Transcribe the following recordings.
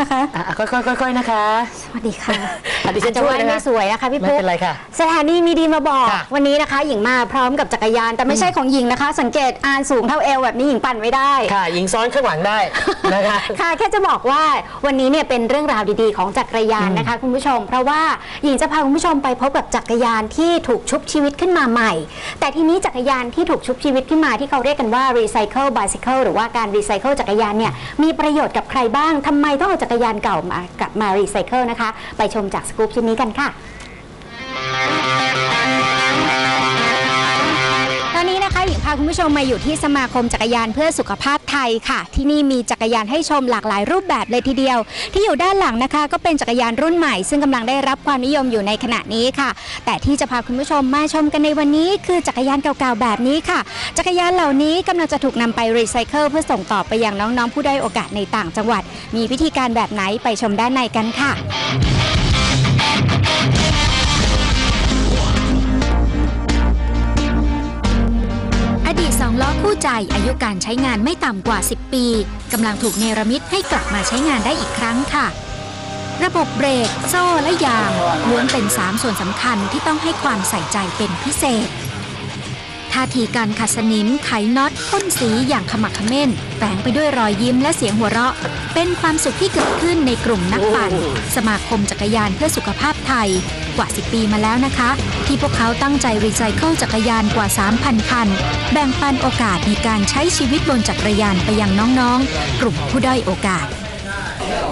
นะคะอะค่อยๆค่อยๆนะคะ สวัสดีค่ะอะดิฉันอาจจะช่วยว่านะคะไม่สวยนะคะพี่ไม่ปุ๊กเป็นไรค่ะ สถานีมีดีมาบอก ค่ะวันนี้นะคะ หญิงมาพร้อมกับจักรยาน แต่ไม่ใช่ของหญิงนะคะ สังเกตอานสูงเท่าเอวแบบนี้หญิงปั่นไม่ได้ ค่ะหญิงซ้อนข้างหลังได้นะคะ ค่ะแค่จะบอกว่าวันนี้เนี่ยเป็นเรื่องราวดีๆ ของจักรยานนะคะ คุณผู้ชม เพราะว่าหญิงจะพาคุณผู้ชมไปพบกับจักรยานที่ถูกชุบชีวิตขึ้นมาใหม่ แต่ทีนี้จักรยานที่ถูกชุบชีวิตขึ้นมาที่เขาเรียกกันว่า recycle bicycle หรือว่าการ recycle จักรยานเนี่ยมีประโยชน์กับใครบ้างทำไมต้องเอาจักรยานเก่ามากลับมารีไซเคิลนะคะ ไปชมจากสกู๊ปชิ้นนี้กันค่ะ คุณผู้ชมมาอยู่ที่สมาคมจักรยานเพื่อสุขภาพไทยค่ะ ที่นี่มีจักรยานให้ชมหลากหลายรูปแบบเลยทีเดียว ที่อยู่ด้านหลังนะคะ ก็เป็นจักรยานรุ่นใหม่ ซึ่งกำลังได้รับความนิยมอยู่ในขณะนี้ค่ะ แต่ที่จะพาคุณผู้ชมมาชมกันในวันนี้ คือจักรยานเก่าๆแบบนี้ค่ะ จักรยานเหล่านี้กำลังจะถูกนำไปรีไซเคิลเพื่อส่งต่อไปยังน้องๆ ผู้ได้โอกาสในต่างจังหวัด มีวิธีการแบบไหนไปชมด้านในกันค่ะ จัยอายุการใช้งานไม่ต่ำกว่า 10 ปีกำลังถูกเนรมิตให้กลับมาใช้งานได้อีกครั้งค่ะ ระบบเบรก โซ่และยางล้วนเป็น 3 ส่วนสำคัญที่ต้องให้ความใส่ใจเป็นพิเศษ ท่าทีการขัดสนิมไขน็อตพ่นสีอย่างขมักขม้นแฝงไปด้วยรอยยิ้มและเสียงหัวเราะ เป็นความสุขที่เกิดขึ้นในกลุ่มนักปั่น สมาคมจักรยานเพื่อสุขภาพไทย กว่า 10 ปีมาแล้วนะคะ ที่พวกเขาตั้งใจรีไซเคิลจักรยานกว่า 3,000 คัน แบ่งปันโอกาสในการใช้ชีวิตบนจักรยานไปยังน้องๆ กลุ่มผู้ด้อยโอกาส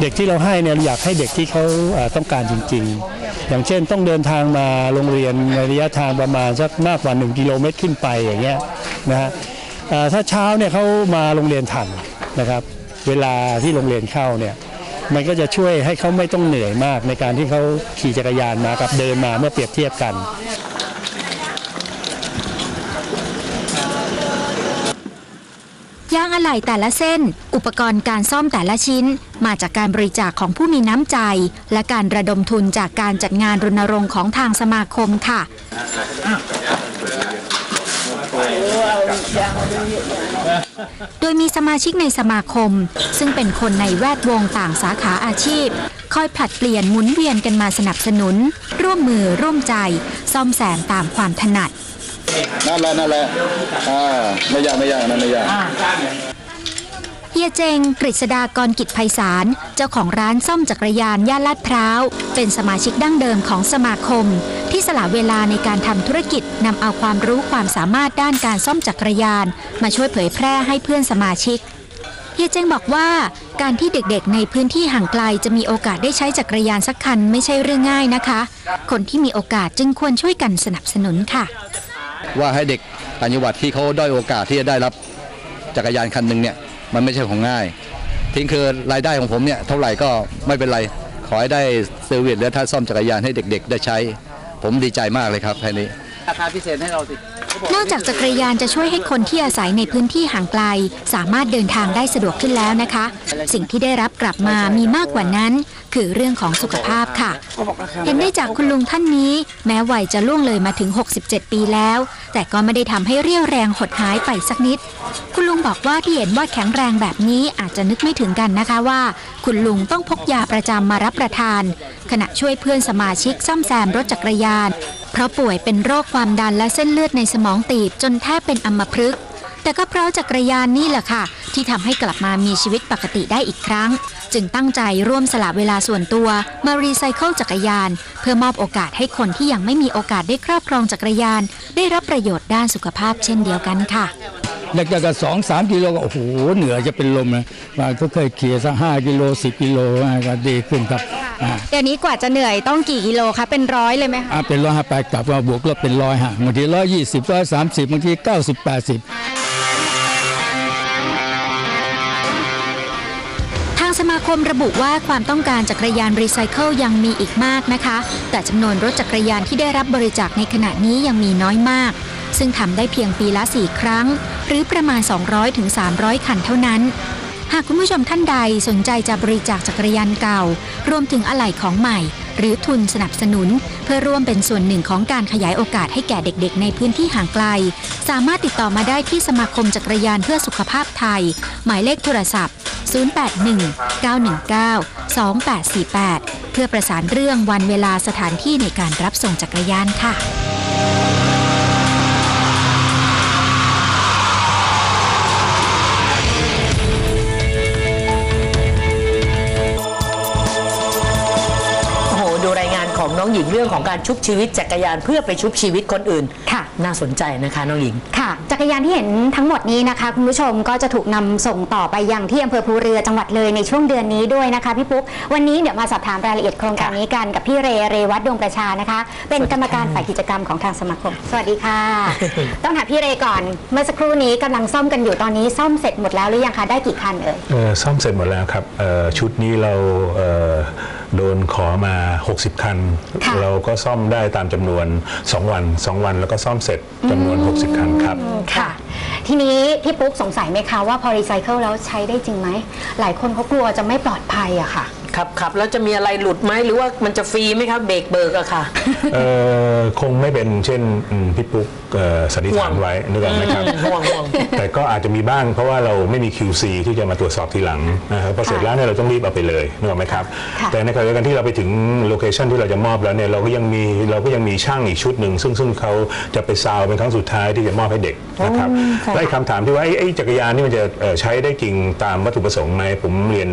เด็กที่เราให้เนี่ยอยากให้เด็กที่เขาต้องการจริง ๆ อย่างเช่นต้องเดินทางมาโรงเรียนในระยะทางประมาณสักมากกว่า 1 กิโลเมตรขึ้นไปอย่างเงี้ยนะฮะถ้าเช้าเนี่ยเขามาโรงเรียนทันนะครับเวลาที่โรงเรียนเข้าเนี่ยมันก็จะช่วยให้เขาไม่ต้องเหนื่อยมากในการที่เขาขี่จักรยานมากับเดินมาเมื่อเปรียบเทียบกัน ยางอะไหล่แต่ละเส้น อุปกรณ์การซ่อมแต่ละชิ้น มาจากการบริจาคของผู้มีน้ำใจ และการระดมทุนจากการจัดงานรณรงค์ของทางสมาคมค่ะโดยมีสมาชิกในสมาคม ซึ่งเป็นคนในแวดวงต่างสาขาอาชีพ คอยผลัดเปลี่ยนหมุนเวียนกันมาสนับสนุน ร่วมมือร่วมใจ ซ่อมแซมตามความถนัด นั่นแหละนั่นแหละอ่าไม่ยากไม่ยากนั่นไม่ยากเฮียเจงกฤษดากรกิจไพศาลเจ้าของร้านซ่อมจักรยานย่านลาดพร้าว เป็นสมาชิกดั้งเดิมของสมาคม ที่สละเวลาในการทำธุรกิจนำเอาความรู้ความสามารถด้านการซ่อมจักรยาน มาช่วยเผยแพร่ให้เพื่อนสมาชิกเฮียเจงบอกว่าการที่เด็กๆ ในพื้นที่ห่างไกลจะมีโอกาสได้ใช้จักรยานสักคันไม่ใช่เรื่องง่ายนะคะ คนที่มีโอกาสจึงควรช่วยกันสนับสนุนค่ะ ว่าให้เด็กต่างจังหวัดที่เขาด้อยโอกาสที่จะได้รับจักรยานคันหนึ่งเนี่ยมันไม่ใช่ของง่ายทิ้งคือรายได้ของผมเนี่ยเท่าไหร่ก็ไม่เป็นไร ขอให้ได้เซอร์วิสและท่าซ่อมจักรยานให้เด็ก ๆ ได้ใช้ ผมดีใจมากเลยครับแค่นี้ราคาพิเศษให้เราสิ นอกจากจักรยานจะช่วยให้คนที่อาศัยในพื้นที่ห่างไกล สามารถเดินทางได้สะดวกขึ้นแล้วนะคะ สิ่งที่ได้รับกลับมามีมากกว่านั้น คือเรื่องของสุขภาพค่ะ เห็นได้จากคุณลุงท่านนี้ แม้วัยจะล่วงเลยมาถึง 67 ปีแล้ว แต่ก็ไม่ได้ทำให้เรี่ยวแรงหดหายไปสักนิด คุณลุงบอกว่าที่เห็นว่าแข็งแรงแบบนี้อาจจะนึกไม่ถึงกันนะคะว่า คุณลุงต้องพกยาประจำมารับประทาน ขณะช่วยเพื่อนสมาชิกซ่อมแซมรถจักรยาน เพราะป่วยเป็นโรคความดันและเส้นเลือดในสมองตีบจนแทบเป็นอัมพฤกษ์แต่ก็เพราะจักรยานนี่แหละค่ะ ที่ทำให้กลับมามีชีวิตปกติได้อีกครั้ง จึงตั้งใจร่วมสละเวลาส่วนตัว มารีไซเคิลจักรยาน เพื่อมอบโอกาสให้คนที่ยังไม่มีโอกาสได้ครอบครองจักรยาน ได้รับประโยชน์ด้านสุขภาพเช่นเดียวกันค่ะแรกๆก็สองสามกิโลก็โอ้โหเหนือยจะเป็นลมนะมาก็เคยขี่สักห้ากิโลสิบกิโลก็ดีขึ้นครับ เดี๋ยวนี้กว่าจะเหนื่อยต้องกี่กิโลคะเป็นร้อยเลยไหมคะอ่าเป็นร้อยห้าแปดกลับมาบวกลบเป็นร้อยฮะบางทีร้อยยี่สิบร้อยสามสิบบางทีเก้าสิบแปดสิบทางสมาคมระบุว่าความต้องการจักรยานรีไซเคิลยังมีอีกมากนะคะ แต่จำนวนรถจักรยานที่ได้รับบริจาคในขณะนี้ยังมีน้อยมาก ซึ่งทำได้เพียงปีละ 4 ครั้ง หรือประมาณ 200-300 คันเท่านั้น หากคุณผู้ชมท่านใดสนใจจะบริจาคจักรยานเก่า รวมถึงอะไหล่ของใหม่ หรือทุนสนับสนุน เพื่อร่วมเป็นส่วนหนึ่งของการขยายโอกาสให้แก่เด็กๆ ในพื้นที่ห่างไกล สามารถติดต่อมาได้ที่สมาคมจักรยานเพื่อสุขภาพไทย หมายเลขโทรศัพท์ 081 919 2848 เพื่อประสานเรื่องวันเวลาสถานที่ในการรับส่งจักรยานค่ะ ของน้องหญิงเรื่องของการชุบชีวิตจักรยานเพื่อไปชุบชีวิตคนอื่น ค่ะ น่าสนใจนะคะน้องหญิง ค่ะ จักรยานที่เห็นทั้งหมดนี้นะคะ คุณผู้ชมก็จะถูกนำส่งต่อไปยังที่อำเภอภูเรือจังหวัดเลยในช่วงเดือนนี้ด้วยนะคะพี่ปุ๊กวันนี้เดี๋ยวมาสอบถามรายละเอียดโครงการนี้กันกับพี่เรเรวัตดวงประชานะคะ เป็นกรรมการฝ่ายกิจกรรมของทางสมาคม สวัสดีค่ะ ต้องถามพี่เรก่อนเมื่อสักครู่นี้กำลังซ่อมกันอยู่ตอนนี้ซ่อมเสร็จหมดแล้วหรือยังคะได้กี่คันเอ่ย เอ่อซ่อมเสร็จหมดแล้วครับเอ่อชุดนี้เราเอ่อโดนขอมา 60 คันค่ะเราก็ซ่อมได้ตามจำนวน 2 วัน 2 วันแล้วก็ซ่อมเสร็จจำนวน 60 คันครับ ค่ะ ทีนี้พี่ปุ๊กสงสัยไหมคะว่าพอรีไซเคิลแล้วใช้ได้จริงไหม หลายคนเขากลัวจะไม่ปลอดภัยอะค่ะ ขับขับแล้วจะมีอะไรหลุดไหมหรือว่ามันจะฟรีไหมครับเบรกเบิกอะค่ะ เอ่อคงไม่เป็นเช่นอืมพี่ปุ๊กเอ่อสันนิษฐานไว้นึกออกไหมครับ ห่วงห่วง แต่ก็อาจจะมีบ้างเพราะว่าเราไม่มี QC ที่จะมาตรวจสอบทีหลังนะครับพอเสร็จแล้วเนี่ยเราต้องรีบเอาไปเลยนึกออกไหมครับ ค่ะ แต่ในขณะเดียวกันที่เราไปถึงโลเคชันที่เราจะมอบแล้วเนี่ยเราก็ยังมีเราก็ยังมีช่างอีกชุดหนึ่งซึ่งซึ่งเขาจะไปซาวเป็นครั้งสุดท้ายที่จะมอบให้เด็กนะครับและอีกคำถามที่ว่าไอ้ไอ้จักรยานนี่มันจะเอ่อใช้ได้จริงตามวัตถุประสงค์ไหมผมเรียน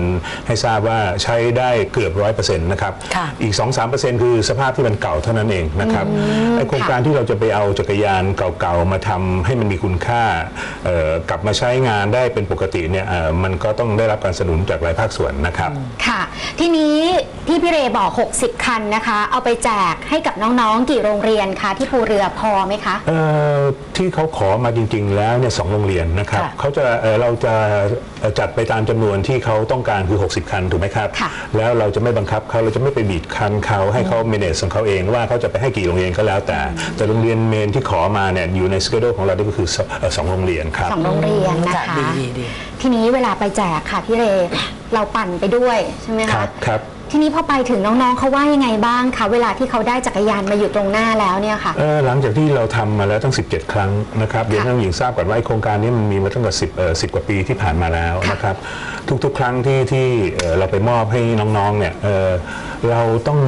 ให้ทราบว่าใช้ได้เกือบร้อยเปอร์เซ็นต์นะครับค่ะอีก 2-3%คือสภาพที่มันเก่าเท่านั้นเองนะครับไอโครงการที่เราจะไปเอาจักรยานเก่าๆ มาทำให้มันมีคุณค่าเอ่อกลับมาใช้งานได้เป็นปกติเนี่ยเอ่อมันก็ต้องได้รับการสนับสนุนจากหลายภาคส่วนนะครับ ค่ะ ทีนี้ที่พี่เรบอก 60 คันนะคะ เอาไปแจกให้กับน้องๆ กี่โรงเรียนคะที่ภูเรือพอไหมคะเอ่อที่เขาขอมาจริง ๆ แล้วเนี่ยสองโรงเรียนนะครับค่ะเขาจะเอ่อเราจะเอ่อจัดไปตามจำนวนที่เขาต้องการคือ 60 คันถูกไหมครับค่ะแล้วเราจะไม่บังคับเขาเราจะไม่ไปบีดคันเขาให้เขาเมเนจของเขาเองว่าเขาจะไปให้กี่โรงเรียนก็แล้วแต่ แต่โรงเรียนเมนที่ขอมาเนี่ยอยู่ในสเกจของเรานี่ก็คือสเอ่อสองโรงเรียนครับสองโรงเรียนนะคะดีดีดีทีนี้เวลาไปแจกค่ะพี่เรเราปั่นไปด้วยใช่ไหมครัคะบครับ ทีนี้พอไปถึงน้องๆเขาว่ายังไงบ้างคะเวลาที่เขาได้จักรยานมาอยู่ตรงหน้าแล้วเนี่ยค่ะ เอ่อหลังจากที่เราทำมาแล้วตั้ง 17 ครั้งนะครับเดี๋ยวท่านหญิงทราบก่อนว่าไอ้โครงการนี้มันมีมาตั้งแต่10เอ่อ10 กว่าปีที่ผ่านมาแล้วนะครับ ทุกๆ ครั้งที่ที่เอ่อเราไปมอบให้น้องๆเนี่ยเอ่อเราต้อง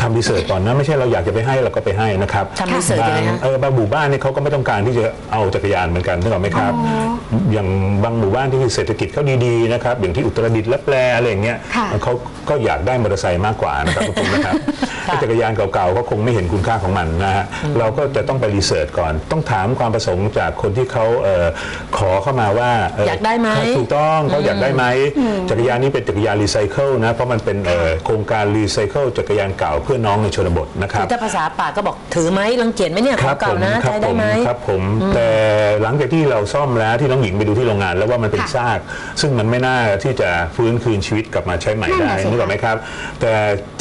ทำรีเสิร์ชก่อนนะไม่ใช่เราอยากจะไปให้เราก็ไปให้นะครับทำ research ยังไงฮะบางเออบางหมู่บ้านเนี่ยเขาก็ไม่ต้องการที่จะเอาจักรยานเหมือนกันนึกออกไหมครับ อย่างบางหมู่บ้านที่เศรษฐกิจเขาดีๆนะครับอย่างที่อุตรดิตถ์และแปลอะไรอย่างเงี้ยค่ะ เขาก็อยากได้มอเตอร์ไซค์มากกว่านะครับทุกคนนะครับไอ้จักรยานเก่าๆก็คงไม่เห็นคุณค่าของมันนะฮะเราก็จะต้องไปรีเสิร์ชก่อน ต้องถามความประสงค์จากคนที่เขาเอ่อขอเข้ามาว่าเอยากได้ไหม ถูกต้องเขาอยากได้ไหมจักรยานนี้เป็นจักรยานรีไซเคิลนะเพราะมันเป็นเอ่อโครงการรีไซเคิลจักรยานเก่าเพื่อน้องในชนบทนะครับถ้าภาษาปากก็บอกถือไหมรังเกียจไหมเนี่ยของเก่านะครัใช้ผได้มไหมครับผมแต่หลังจากที่เราซ่อมแล้วที่น้องหญิงไปดูที่โรงงาน แล้วว่ามันเป็นค่ะซาก ซึ่งมันไม่น่าที่จะฟื้นคืนชีวิตกลับมาใช้ใหม่นั่นได้น่ะสินึกออกไหมครับ แต่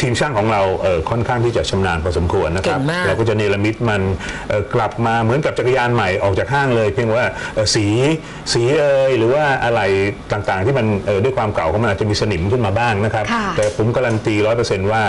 ทีมช่างของเราเอ่อค่อนข้างที่จะชำนาญพอสมควรนะครับเก่งมากเราก็จะเนรมิตมันเอ่อกลับมาเหมือนกับจักรยานใหม่ออกจากห้างเลย เพียงว่าเอ่อสีสีเอยหรือว่าอะไรต่างๆ ที่มันเอ่อด้วยความเก่าของมันอาจจะมีสนิมขึ้นมาบ้างนะครับค่ะแต่ผมการันตีร้อยเปอร์เซนต์ว่า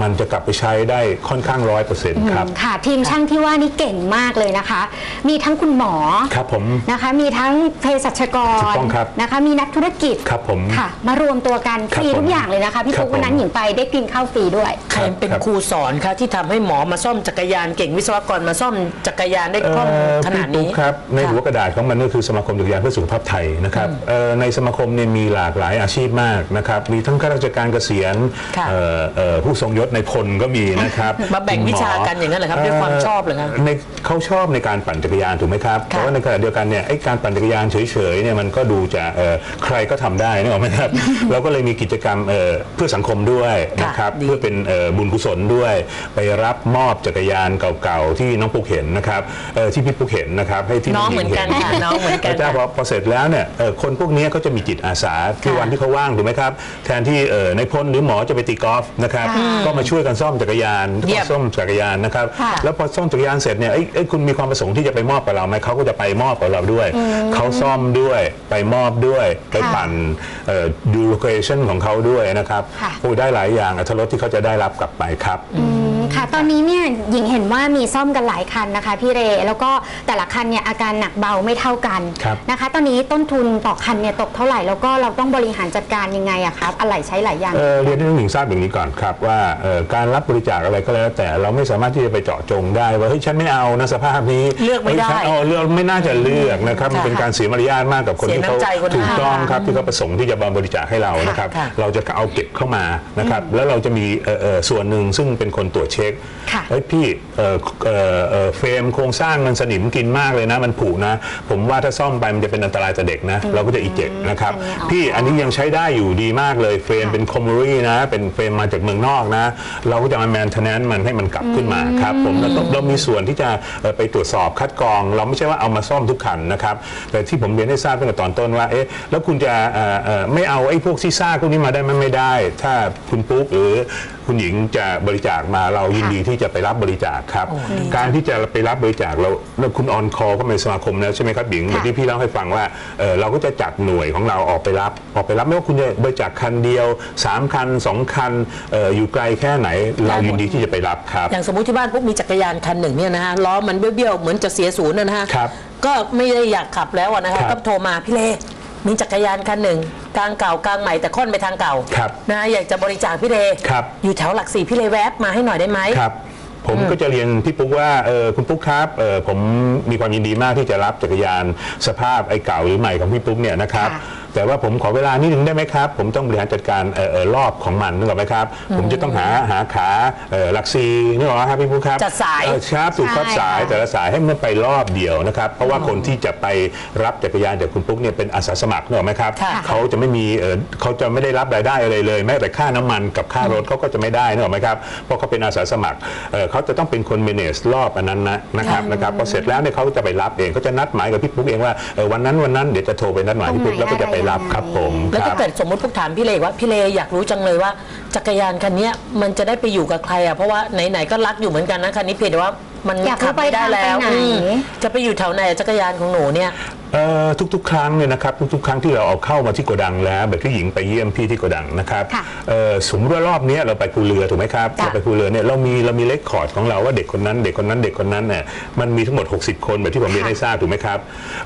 มันจะกลับไปใช้ได้ค่อนข้างร้อยเปอร์เซ็นต์ครับ ค่ะ ทีมช่างที่ว่านี่เก่งมากเลยนะคะ มีทั้งคุณหมอครับผมนะคะ มีทั้งเภสัชกถูรกต้องครับนะคะ มีนักธุรกิจครับผมค่ะ มารวมตัวกันคฟรับรีทุผกมอย่างเลยนะคะพี่ครับปุ๊กวันนั้นผมหญิงไปได้กินข้าวฟรีด้วยใครเป็นครับครูสอนคะที่ทำให้หมอมาซ่อมจักรยานเก่งวิศวกรมาซ่อมจักรยานได้คล่องเอ่อขนาดพี่ตุ๊นี้กครับในค่ะหัวกระดาษของมันก็คือสมาคมจักรยานเพื่อสุขภาพไทยนะครับเอ่อในสมาคมเนี่ยมีหลากหลายอาชีพมากนะครับมีทั้งข้าราชการเกษียณค่ะเอ่อเอ่อผู้ทรงยศในพลก็มีนะครับมาแบ่งวิชากันอย่างนั้นเหรอครับด้วยความชอบเหรอครับในเขาชอบในการปั่นจักรยานถูกไหมครับค่ะแต่ว่าในขณะเดียวกันเนี่ยไอ้การปั่นจักรยานเฉยๆเนี่ยมันก็ดูจะเอ่อใครก็ทำได้นึกออกไหมครับเราก็เลยมีกิจกรรมเอ่อเพื่อสังคมด้วยนะครับดีเพื่อเป็นเอ่อบุญกุศลด้วย ไปรับมอบจักรยานเก่าๆที่น้องปุ๊กเห็นนะครับเอ่อที่พี่ปุ๊กเห็นนะครับให้ที่น้องหญิเหมือนกันห็ค่ะน้องเหมือนกันพระเจ้าพอพอเสร็จแล้วเนี่ยเอ่อคนพวกนี้ก็จะมีจิตอาสาคือวันที่เขาว่างถูกไหมครับแทนที่เอ่อในพลหรือหมอจะไปตีกอล์ฟนะครับก็มาช่วยกันซ่อมจักรยานเยี่ยม ซ่อมจักรยานนะครับ ค่ะแล้วพอซ่อมจักรยานเสร็จเนี่ยเอ้ยเอ้ยคุณมีความประสงค์ที่จะไปมอบกับเราไหมเขาก็จะไปมอบกับเราด้วย เขาซ่อมด้วยไปมอบด้วย ไปค่ะปั่นเอ่อดูโลเคชั่นของเขาด้วยนะครับค่ะ โอ้ได้หลายอย่างอัตรสที่เขาจะได้รับกลับไปครับอืม ค่ะ ตอนนี้เนี่ยหญิงเห็นว่ามีซ่อมกันหลายคันนะคะพี่เร แล้วก็แต่ละคันเนี่ยอาการหนักเบาไม่เท่ากันครับนะคะ ตอนนี้ต้นทุนต่อคันเนี่ยตกเท่าไหร่แล้วก็เราต้องบริหารจัดการยังไงอะครับอะไรใช้หลายอย่างเอ่อเรียนให้น้องหญิงทราบอย่างนี้ก่อนครับว่าเอ่อการรับบริจาคอะไรก็แล้ว แต่เราไม่สามารถที่จะไปเจาะจงได้ว่าเฮ้ยฉันไม่เอานะสภาพนี้เลือกไม่ได้ฮ้ยฉันเอาเลือกไม่น่าจะเลือกนะครับมันเป็นการเสียมารยาทมากกับคนเสียที่เขาน้ำใจคนถูกอื่นต้องครับที่เขาประสงค์ที่จะมาบริจาคให้เรานะครับค่ะเราจะเอาเก็บเข้ามานะครับแล้วเราจะมีเอ่อเอ่อส่วนหนึ่งซึ่งเป็นคนตรวจเช็คค่ะเฮ้ยพี่เอ่อเอ่อเอ่อเฟรมโครงสร้างมันสนิมกินมากเลยนะ มันผุนะ ผมว่าถ้าซ่อมไปมันจะเป็นอันตรายต่อเด็กนะ เราก็จะอีเจ็กนะครับอันนี้เอาพี่อันนี้ยังใช้ได้อยู่ดีมากเลยเฟรมเป็นคอมมูรี่นะ เป็นเฟรมมาจากเมืองนอกนะ เราก็จะมาแมนเทนแนนมันให้มันกลับขึ้นมาครับผมเราต้องเรามีส่วนที่จะเอ่อไปตรวจสอบคัดกรอง เราไม่ใช่ว่าเอามาซ่อมทุกคันนะครับ แต่ที่ผมเรียนให้ทราบตั้งแต่ตอนต้นว่าเอ๊ะแล้วคุณจะเอ่อเอ่อไม่เอาไอ้พวกซีซ่าพวกนี้มาได้ไหมไม่ได้ ถ้าคุณปุ๊กหรือ คุณหญิงจะบริจาคมาเรายินดีที่จะไปรับบริจาคครับ การที่จะไปรับบริจาคเราแล้วคุณออนคอก็เป็นสมาคมแล้วใช่ไหมครับหญิงอย่างที่พี่เล่าให้ฟังว่าเอ่อเราก็จะจัดหน่วยของเราออกไปรับออกไปรับไม่ว่าคุณจะบริจาคคันเดียว 3 คัน 2 คันเอ่ออยู่ไกลแค่ไหน เรายินดีที่จะไปรับครับ อย่างสมมุติที่บ้านพวกมีจักรยานคันหนึ่งเนี่ยนะฮะล้อมันเบี้ยวๆเหมือนจะเสียศูนย์นะฮะครับก็ไม่ได้อยากขับแล้วอะนะครัคะบ ก็โทรมาพี่เลมีจักรยานคันหนึ่ง กลางเก่ากลางใหม่แต่ค่อนไปทางเก่าครับนะอยากจะบริจาคพี่เลครับอยู่แถวหลักสี่พี่เลแวบมาให้หน่อยได้ไหมครับผมก็จะเรียนพี่ปุ๊กว่าเออคุณปุ๊กครับเออผมมีความยินดีมากที่จะรับจักรยานสภาพไอ้เก่าหรือใหม่ของพี่ปุ๊กเนี่ยนะครับค่ะแต่ว่าผมขอเวลานิดนึงได้ไหมครับ ผมต้องบริหารจัดการเอ่อเอ่อรอบของมันนึกออกไหมครับ ผมจะต้องหาหาขาเอ่อหลักซีนึกออกไหมครับพี่ปุ๊กครับจัดสายเออครับถูกครับใช่สายค่ะ แต่ละสายให้มันไปรอบเดียวนะครับ เพราะว่าคนที่จะไปรับจักรยานจากคุณปุ๊กเนี่ยเป็นอาสาสมัครนึกออกไหมครับ ค่ะ เขาจะไม่มีเอ่อเขาจะไม่ได้รับรายได้อะไรเลย แม้แต่ค่าน้ำมันกับค่ารถเขาก็จะไม่ได้นึกออกไหมครับ เพราะเขาเป็นอาสาสมัครเอ่อเขาจะต้องเป็นคน manage รอบอันนั้นนะนะครับนะครับพอเสร็จแล้วเนี่ยเขาจะไปรับเองเขาจะนัดหมายกับพี่ปุ๊กเองว่าเออวันนั้นวันนั้นเดี๋ยวจะโทรไปนัดหมายพี่ปุ๊กตรงไหนแล้วก็จะไปรับอะไรยังไงครับผมแล้วคถ้ารับเกิดสมมติพวกถามพี่เลว่าพี่เลอยากรู้จังเลยว่า จักรยานคันเนี้ยมันจะได้ไปอยู่กับใครอะเพราะว่าไหนๆก็รักอยู่เหมือนกันนะคันนี้เพียงแต่ว่ามันอยากรู้ขับไม่ได้แล้วไปทางไปไหนอืมจะไปอยู่แถวไหนจักรยานของหนูเนี่ย เอ่อทุกๆ ครั้งเนี่ยนะครับทุกๆ ครั้งที่เราเอาเข้ามาที่โกดังแล้วแบบที่หญิงไปเยี่ยมพี่ที่โกดังนะครับค่ะเอ่อสมมติว่ารอบเนี้ยเราไปภูเรือถูกไหมครับจ้ะเราไปภูเรือเนี่ยเรามีเรามีเลคคอร์ดของเราว่าเด็กคนนั้น เด็กคนนั้นเด็กคนนั้นเนี่ยมันมีทั้งหมด 60 คนแบบที่ผมเรียนให้ทราบถูกไหมครับ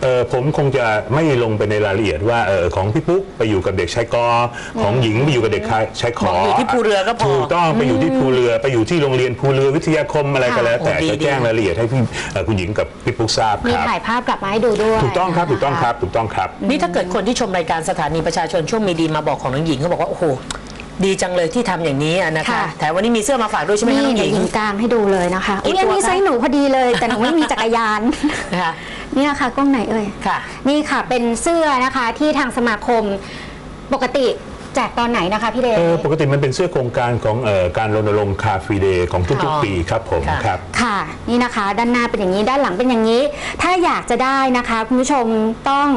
เอ่อผมคงจะไม่ลงไปในรายละเอียดว่าเออของพี่ปุ๊กไปอยู่กับเด็กชายกอของหญิงไปอยู่กับเด็กชายขอบอกอยู่ที่ภูเรือก็พอ ถูกต้องไปอยู่ที่ภูเรือไปอยู่ที่โรงเรียนภูเรือวิทยาคมอะไรก็แล้ว แต่โอ้ดีจะแจ้งดีรายละเอียดให้พี่เอ่อคุณหญิงกับพี่ปุ๊กทราบมีครับ ถ่ายภาพกลับมาให้ดูด้วย ถูกต้องครับถูกต้องครับถูกต้องครับ นี่ถ้าเกิดคนที่ชมรายการสถานีประชาชนช่วงมีดีมาบอกของน้องหญิงเขาบอกว่าโอ้โหดีจังเลยที่ทำอย่างนี้อะนะคะค่ะแต่วันนี้มีเสื้อมาฝากด้วยใช่ไหมคะน้องหนี่เดี๋ญิยวงหญิงกลางให้ดูเลยนะคะกี่อุ้ยอันนี้ตัวคะไซส์หนูพอดีเลย แต่หนูไม่มีจักรยานนะคะนี่นะคะกล้องไหนเอ่ยค่ะ นี่ค่ะเป็นเสื้อนะคะที่ทางสมาคมปกติ แจกตอนไหนนะคะพี่เดช เออปกติมันเป็นเสื้อโครงการของเอ่อการรณรงค์คาฟรีเดย์ของทุก อ๋อ ๆ ปีครับผมค่ะ ครับ ค่ะนี่นะคะ ด้านหน้าเป็นอย่างนี้ด้านหลังเป็นอย่างนี้ ถ้าอยากจะได้นะคะคุณผู้ชมต้อง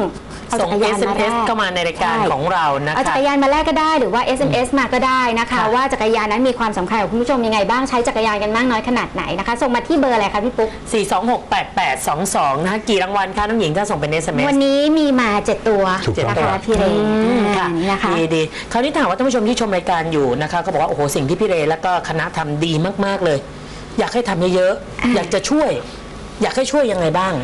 เอาส่จังกรยานมาแล SMS กเข้ามาในรายการใช่ ของเรานะเอาจัคะกรยานมาแลกก็ได้หรือว่า SMS มาก็ได้นะคะ ค่ะ ว่าจักรยานนั้นมีความสำคัญกับคุณผู้ชมยังไงบ้างใช้จักรยานกันมากน้อยขนาดไหนนะคะส่งมาที่เบอร์อะไรคะพี่ปุ๊ก 4268822 นะคะกี่รางวัลคะน้องหญิงถ้าส่งเป็น SMS วันนี้มีมา 7 ตัวถูกต้อง นะครัคะบพี่เรนอืมค่ะนี่นะคะ ดีดีคราวนี้ถามว่าท่านผู้ชมที่ชมรายการอยู่นะคะก็บอกว่าโอ้โหสิ่งที่พี่เรแล้วก็คณะทำดีมากๆเลย อยากให้ทำเยอะๆอยากจะช่วย อยากให้ช่วยยังไงบ้าง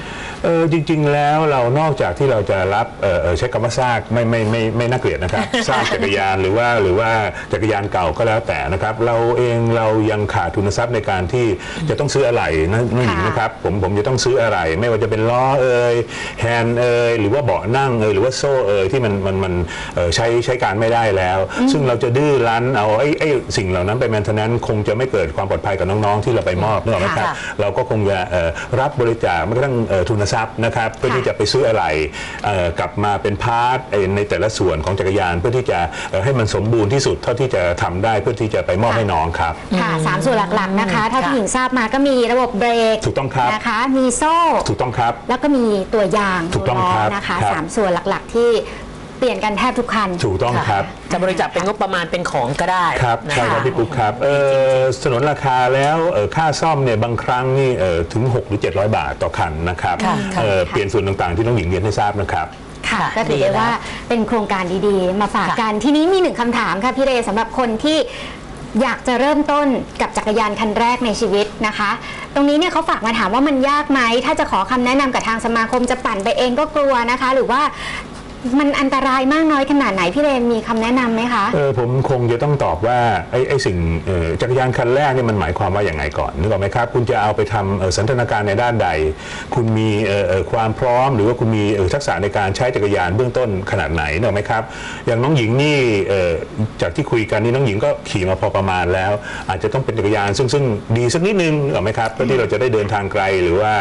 เออจริง ๆ แล้วเรานอกจากที่เราจะรับเอ่อเอ่อใช้คำว่าซากไม่ไม่ไม่ไม่น่าเกลียดนะครับ ซากจักรยานหรือว่าหรือว่าจักรยานเก่าก็แล้วแต่นะครับ เราเองเรายังขาดทุนทรัพย์ในการที่จะต้องซื้ออะไรนะน้องหญิงค่ะ นะครับผมผมจะต้องซื้ออะไรไม่ว่าจะเป็นล้อเอ่ยแฮนด์เอ่ยหรือว่าเบาะนั่งเอ่ยหรือว่าโซ่เอ่ยที่มันมันมันเอ่อใช้ใช้การไม่ได้แล้ว ซึ่งเราจะดื้อรั้นเอาไอ้ไอ้สิ่งเหล่านั้นไปแมนเทนแนนคงจะไม่เกิดความปลอดภัยกับน้องๆที่เราไปมอบนึกออกไหมครับค่ะ เราก็คงจะเอ่อรับบริจาคไม่กระทั่งเอ่อทุนทรัพย์นะครับเพื่อที่จะไปซื้ออะไรเอ่อกลับมาเป็นพาร์ทเอ่อในแต่ละส่วนของจักรยานเพื่อที่จะเอ่อให้มันสมบูรณ์ที่สุดเท่าที่จะทำได้เพื่อที่จะไปมอบให้น้องครับค่ะสามส่วนหลักๆนะคะถ้าค่ะที่หญิงทราบมาก็มีระบบเบรกถูกต้องครับนะคะมีโซ่ถูกต้องครับ แล้วก็มีตัวยางถูกต้องล้ครับนะคะครับสามส่วนหลักๆที่เปลี่ยนกันแทบทุกคัน ถูกต้องครับ จะบริจาคเป็นงบประมาณเป็นของก็ได้ครับนะใช่ครับะพี่ปุ๊กครับเอ่อสนนราคาแล้วเอ่อค่าซ่อมเนี่ยบางครั้งนี่เอ่อถึง 6 หรือ 700 บาทต่อคันนะครับค่ะค่ะเอ่อเปลี่ยนส่วนต่างๆ ที่น้องหญิงเรียนให้ทราบนะครับค่ะค่ะก็ถือดีได้แล้วว่าเป็นโครงการดีๆ มาฝากค่ะกันทีนี้มีหนึ่งคำถามค่ะพี่เรสำหรับคนที่อยากจะเริ่มต้นกับจักรยานคันแรกในชีวิตนะคะ ตรงนี้เนี่ยเขาฝากมาถามว่ามันยากไหม ถ้าจะขอคำแนะนำกับทางสมาคมจะปั่นไปเองก็กลัวนะคะ หรือว่า มันอันตรายมากน้อยขนาดไหนพี่เรนมีคำแนะนำไหมคะ เออผมคงจะต้องตอบว่าไอ้ไอ้สิ่งเอ่อจักรยานคันแรกเนี่ยมันหมายความว่าอย่างไงก่อนนึกออกไหมครับ คุณจะเอาไปทำเอ่อสันทนาการในด้านใด คุณมีเอ่อเอ่อความพร้อม หรือว่าคุณมีเอ่อทักษะในการใช้จักรยานเบื้องต้นขนาดไหนนึกออกไหมครับ อย่างน้องหญิงนี่เอ่อจากที่คุยกันนี่น้องหญิงก็ขี่มาพอประมาณแล้ว อาจจะต้องเป็นจักรยานซึ่งซึ่งดีสักนิดนึงนึกออกไหมครับเพื่อที่เราจะได้เดินทางไกลหรือว่า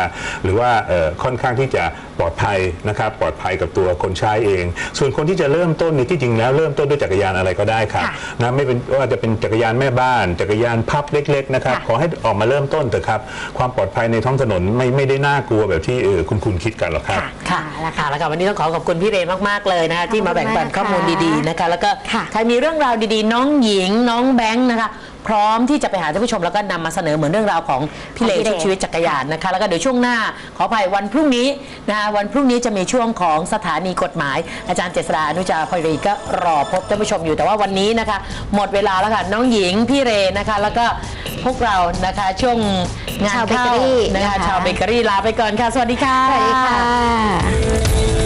หรือว่าเอ่อค่อนข้างที่จะปลอดภัยนะครับปลอดภัยกับตัวคนใช้เองส่วนคนที่จะเริ่มต้นนี่ที่จริงแล้วเริ่มต้นด้วยจักรยานอะไรก็ได้ครับค่ะนะไม่เป็นว่าจะเป็นจักรยานแม่บ้าน จักรยานพับเล็กๆนะครับค่ะขอให้ออกมาเริ่มต้นเถอะครับ ความปลอดภัยในท้องถนนไม่ไม่ได้น่ากลัวแบบที่เออคุณคุณคิดกันหรอกครับ ค่ะแล้วค่ะแล้วค่ะวันนี้ต้องขอขอบคุณพี่เรนมากๆเลยนะคะที่มาแบ่งปันข้อมูลดีๆนะคะแล้วก็ค่ะใครมีเรื่องราวดีๆ น้องหญิงน้องแบงค์นะคะ พร้อมที่จะไปหาท่านผู้ชมแล้วก็นำมาเสนอเหมือนเรื่องราวของพี่เลของพี่เรชุดชีวิตจักรยานนะคะ แล้วก็เดี๋ยวช่วงหน้าขออภัยวันพรุ่งนี้นะคะวันพรุ่งนี้จะมีช่วงของสถานีกฎหมาย อาจารย์เจษฎาอนุจาพอยรีก็รอพบท่านผู้ชมอยู่แต่ว่าวันนี้นะคะ หมดเวลาแล้วค่ะน้องหญิงพี่เรนนะคะ แล้วก็พวกเรานะคะช่วงงานชาวเบเกอเข้ารี่นะคะนะคะ ชาวเบเกอรี่ลาไปก่อนค่ะสวัสดีค่ะ สวัสดีค่ะ